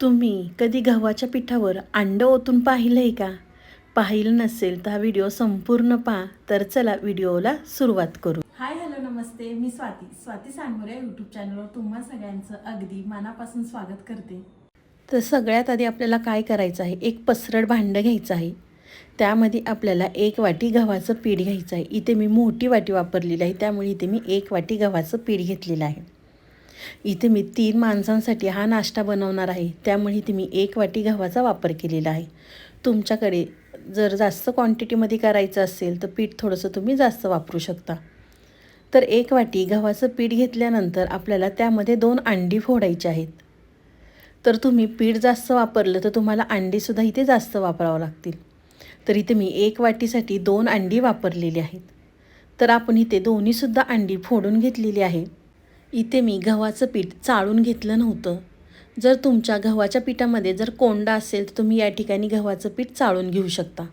तुम्ही कधी गव्हाच्या पिठावर अंड ओतून पाहिलं आहे का? पाहिलं नसेल तर हा व्हिडिओ संपूर्ण पहा. तर चला व्हिडिओला सुरुवात करू. हाय हॅलो नमस्ते. मी स्वाती. स्वाती सांगोरे यूट्यूब चॅनलवर तुम्हा सगळ्यांचं अगदी मनापासून स्वागत करते. तर सगळ्यात आधी आपल्याला काय करायचं आहे? एक पसरट भांडं घ्यायचं आहे. त्यामध्ये आपल्याला एक वाटी गव्हाचं पीठ घ्यायचं आहे. इथे मी मोठी वाटी वापरलेली आहे. त्यामुळे इथे मी एक वाटी गव्हाचं पीठ घेतलेलं आहे. इथे मी तीन माणसांसाठी हा नाश्ता बनवणार आहे. त्यामुळे इथे मी एक वाटी गव्हाचा वापर केलेला आहे. तुमच्याकडे जर जास्त क्वांटिटीमध्ये करायचं असेल तर पीठ थोडंसं तुम्ही जास्त वापरू शकता. तर एक वाटी गव्हाचं पीठ घेतल्यानंतर आपल्याला त्यामध्ये दोन अंडी फोडायची आहेत. तर तुम्ही पीठ जास्त वापरलं तर तुम्हाला अंडीसुद्धा इथे जास्त वापरावं लागतील. तर इथे मी एक वाटीसाठी दोन अंडी वापरलेली आहेत. तर आपण इथे दोन्हीसुद्धा अंडी फोडून घेतलेली आहे. इथे मी गव्हाचं पीठ चाळून घेतलं नव्हतं. जर तुमच्या गव्हाच्या पिठामध्ये जर कोंडा असेल तर तुम्ही या ठिकाणी गव्हाचं पीठ चाळून घेऊ शकता.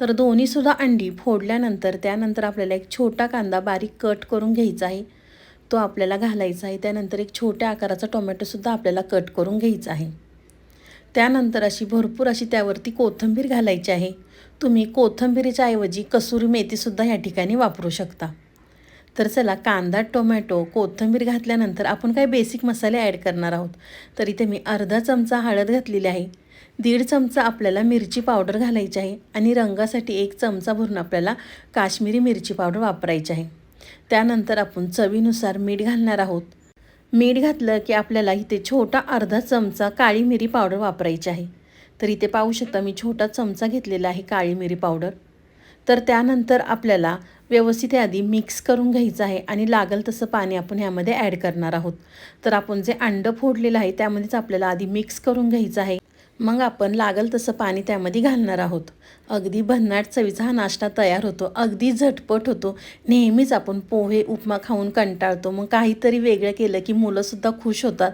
तर दोन्हीसुद्धा अंडी फोडल्यानंतर त्यानंतर आपल्याला एक छोटा कांदा बारीक कट करून घ्यायचा आहे. तो आपल्याला घालायचा आहे. त्यानंतर एक छोट्या आकाराचा टोमॅटोसुद्धा आपल्याला कट करून घ्यायचा आहे. त्यानंतर अशी भरपूर अशी त्यावरती कोथिंबीर घालायची आहे. तुम्ही कोथिंबीरीच्या ऐवजी कसुरी मेथीसुद्धा या ठिकाणी वापरू शकता. तर चला कांदा टोमॅटो कोथिंबीर घातल्यानंतर आपण काय बेसिक मसाले ॲड करणार आहोत. तर इथे मी अर्धा चमचा हळद घातलेली आहे. दीड चमचा आपल्याला मिरची पावडर घालायची आहे आणि रंगासाठी एक चमचा भरून आपल्याला काश्मीरी मिरची पावडर वापरायची आहे. त्यानंतर आपण चवीनुसार मीठ घालणार आहोत. मीठ घातलं की आपल्याला इथे छोटा अर्धा चमचा काळी मिरी पावडर वापरायची आहे. तर इथे पाहू शकता मी छोटा चमचा घेतलेला आहे काळी मिरी पावडर. तर त्यानंतर आपल्याला व्यवस्थित आधी मिक्स करून घ्यायचं आहे आणि लागल तसं पाणी आपण ह्यामध्ये ॲड करणार आहोत. तर आपण जे अंडं फोडलेलं आहे त्यामध्येच आपल्याला आधी मिक्स करून घ्यायचं आहे. मग आपण लागल तसं पाणी त्यामध्ये घालणार आहोत. अगदी भन्नाट चवीचा हा नाश्ता तयार होतो. अगदी झटपट होतो. नेहमीच आपण पोहे उपमा खाऊन कंटाळतो. मग काहीतरी वेगळं केलं की मुलंसुद्धा खुश होतात.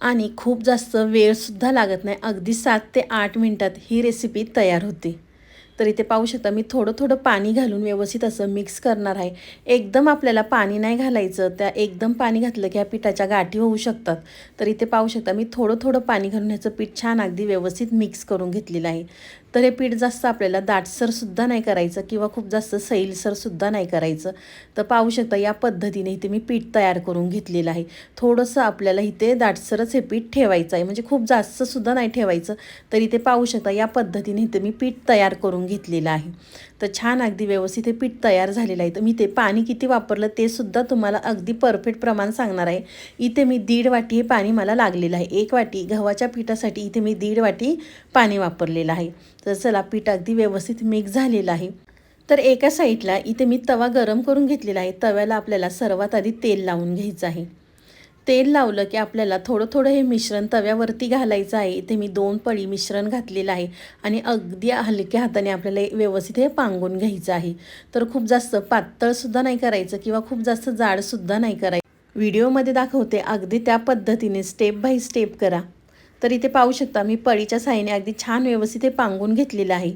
आणि खूप जास्त वेळसुद्धा लागत नाही. अगदी सात ते आठ मिनटात ही रेसिपी तयार होते. तर इथे पाहू शकता. मी थोडं थोडं पाणी घालून व्यवस्थित असं मिक्स करणार आहे. एकदम आपल्याला पाणी नाही घालायचं. त्या एकदम पाणी घातलं की ह्या पिठाच्या गाठी होऊ शकतात. तर इथे पाहू शकता. मी थोडं थोडं पाणी घालून ह्याचं पीठ छान अगदी व्यवस्थित मिक्स करून घेतलेलं आहे. तर हे पीठ जास्त आपल्याला दाटसरसुद्धा नाही करायचं किंवा खूप जास्त सैलसरसुद्धा नाही करायचं. तर पाहू शकता या पद्धतीने इथे मी पीठ तयार करून घेतलेलं आहे. थोडंसं आपल्याला इथे दाटसरच हे पीठ ठेवायचं आहे. म्हणजे खूप जास्तसुद्धा नाही ठेवायचं. तर इथे पाहू शकता या पद्धतीने इथे मी पीठ तयार करून घेतलेलं आहे. तर छान अगदी व्यवस्थित हे पीठ तयार झालेलं आहे. तर मी ते पाणी किती वापरलं ते सुद्धा तुम्हाला अगदी परफेक्ट प्रमाण सांगणार आहे. इथे मी दीड वाटी हे पाणी मला लागलेलं आहे. एक वाटी गव्हाच्या पिठासाठी इथे मी दीड वाटी पाणी वापरलेलं आहे. तर चला पीठ अगदी व्यवस्थित मिक्स झालेलं आहे. तर एका साईडला इथे मी तवा गरम करून घेतलेला आहे. तव्याला आपल्याला सर्वात आधी तेल लावून घ्यायचं आहे. तेल लावलं की आपल्याला थोडं थोडं हे मिश्रण तव्यावरती घालायचं आहे. इथे मी दोन पळी मिश्रण घातलेलं आहे आणि अगदी हलक्या हाताने आपल्याला व्यवस्थित हे पांगून घ्यायचं आहे. तर खूप जास्त पातळसुद्धा नाही करायचं किंवा खूप जास्त जाडसुद्धा नाही करायचं. व्हिडिओमध्ये दाखवते अगदी त्या पद्धतीने स्टेप बाय स्टेप करा. तर इथे पाहू शकता मी पळीच्या साईने अगदी छान व्यवस्थित हे पांगून घेतलेलं आहे.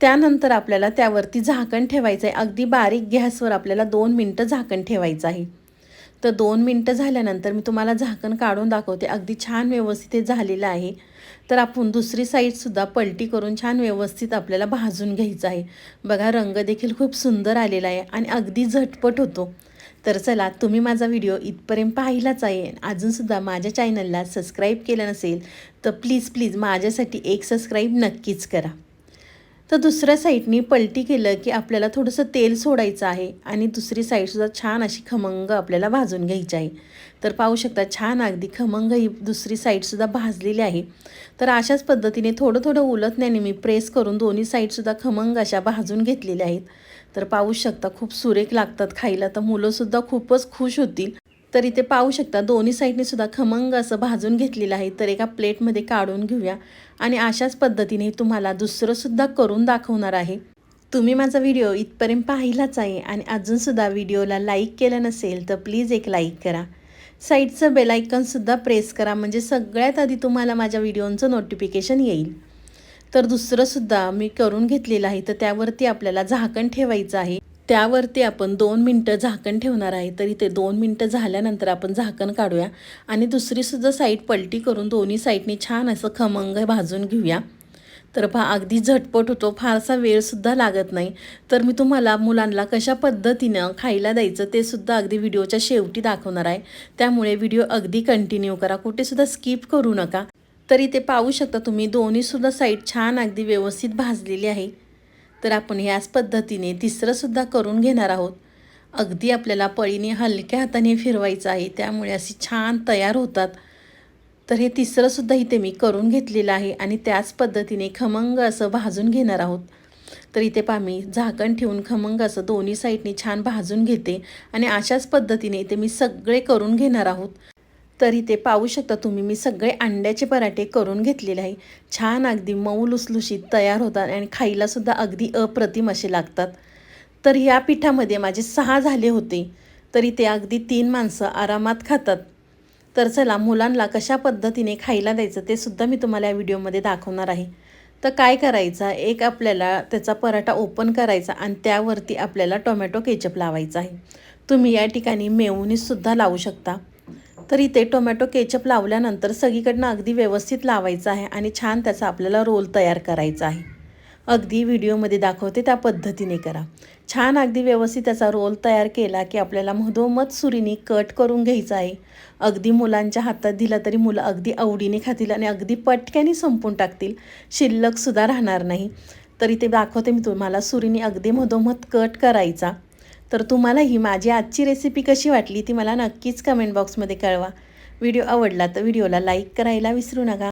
त्यानंतर आपल्याला त्यावरती झाकण ठेवायचं आहे. अगदी बारीक गॅसवर आपल्याला दोन मिनटं झाकण ठेवायचं आहे. तर दोन मिनटं झाल्यानंतर मी तुम्हाला झाकण काढून दाखवते. अगदी छान व्यवस्थित हे झालेलं आहे. तर आपण दुसरी साईडसुद्धा पलटी करून छान व्यवस्थित आपल्याला भाजून घ्यायचं आहे. बघा रंग देखील खूप सुंदर आलेला आहे आणि अगदी झटपट होतो. तर चला तुम्ही माझा व्हिडिओ इथपर्यंत पाहिलाच आहे. अजूनसुद्धा माझ्या चॅनलला सबस्क्राईब केलं नसेल तर प्लीज प्लीज माझ्यासाठी एक सबस्क्राईब नक्कीच करा. तर दुसऱ्या साईडनी पलटी केलं की आपल्याला थोडंसं तेल सोडायचं आहे आणि दुसरी साईडसुद्धा छान अशी खमंग आपल्याला भाजून घ्यायची आहे. तर पाहू शकता छान अगदी खमंग ही दुसरी साईडसुद्धा भाजलेली आहे. तर अशाच पद्धतीने थोडं थोडं उलटण्याने मी प्रेस करून दोन्ही साईडसुद्धा खमंग अशा भाजून घेतलेल्या आहेत. तर पाहू शकता खूप सुरेख लागतात खायला तर मुलंसुद्धा खूपच खुश होतील. तर इथे पाहू शकता. दोन्ही साईडने सुद्धा खमंग असं भाजून घेतलेलं आहे. तर एका प्लेटमध्ये काढून घेऊया. आणि अशाच पद्धतीने तुम्हाला दुसरंसुद्धा करून दाखवणार आहे. तुम्ही माझा व्हिडिओ इथपर्यंत पाहिलाच आहे आणि अजूनसुद्धा व्हिडिओला लाईक केलं नसेल तर प्लीज एक लाईक करा. साईडचं बेलायकनसुद्धा प्रेस करा. म्हणजे सगळ्यात आधी तुम्हाला माझ्या व्हिडिओचं नोटिफिकेशन येईल. तर दुसरंसुद्धा मी करून घेतलेलं आहे. तर त्यावरती आपल्याला झाकण ठेवायचं आहे. त्यावरती आपण दोन मिनटं झाकण ठेवणार आहे तरी ते दोन मिनटं झाल्यानंतर आपण झाकण काढूया. आणि दुसरीसुद्धा साईड पलटी करून दोन्ही साईडने छान असं खमंग भाजून घेऊया. तर पहा अगदी झटपट होतो. फारसा वेळसुद्धा लागत नाही. तर मी तुम्हाला मुलांना कशा पद्धतीनं खायला द्यायचं ते सुद्धा अगदी व्हिडिओच्या शेवटी दाखवणार आहे. त्यामुळे व्हिडिओ अगदी कंटिन्यू करा. कुठेसुद्धा स्किप करू नका. तरी ते पाहू शकता तुम्ही दोन्हीसुद्धा साईड छान अगदी व्यवस्थित भाजलेली आहे. तर आपण ह्याच पद्धतीने तिसरंसुद्धा करून घेणार आहोत. अगदी आपल्याला पळीने हलक्या हाताने फिरवायचं आहे त्यामुळे अशी छान तयार होतात. तर हे तिसरंसुद्धा इथे मी करून घेतलेलं आहे आणि त्याच पद्धतीने खमंग असं भाजून घेणार आहोत. तर इथे पहा मी झाकण ठेवून खमंग असं दोन्ही साईडने छान भाजून घेते आणि अशाच पद्धतीने इथे मी सगळे करून घेणार आहोत. तर इथे पाहू शकता तुम्ही. मी सगळे अंड्याचे पराठे करून घेतलेले आहे. छान अगदी मऊ लुसलुशीत तयार होतात आणि खायलासुद्धा अगदी अप्रतिम असे लागतात. तर ह्या पिठामध्ये माझे सहा झाले होते. तरी ते अगदी तीन माणसं आरामात खातात. तर चला मुलांना कशा पद्धतीने खायला द्यायचं ते सुद्धा मी तुम्हाला या व्हिडिओमध्ये दाखवणार आहे. तर काय करायचा? एक आपल्याला त्याचा पराठा ओपन करायचा आणि त्यावरती आपल्याला टोमॅटो केचप लावायचा आहे. तुम्ही या ठिकाणी मेवणीसुद्धा लावू शकता. तर इथे टोमॅटो केचप लावल्यानंतर सगळीकडनं अगदी व्यवस्थित लावायचं आहे आणि छान त्याचा आपल्याला रोल तयार करायचा आहे. अगदी व्हिडिओमध्ये दाखवते त्या पद्धतीने करा. छान अगदी व्यवस्थित त्याचा रोल तयार केला की आपल्याला मधोमध सुरीने कट करून घ्यायचा आहे. अगदी मुलांच्या हातात दिला तरी मुलं अगदी आवडीने खातील आणि अगदी पटक्याने संपून टाकतील. शिल्लकसुद्धा राहणार नाही. तरी ते दाखवते मी तुम्हाला सुरीने अगदी मधोमध कट करायचा. तर तुम्हाला ही माझी आजची रेसिपी कशी वाटली ती मला नक्कीच कमेंट बॉक्समध्ये कळवा. व्हिडिओ आवडला तर व्हिडिओला लाईक करायला विसरू नका.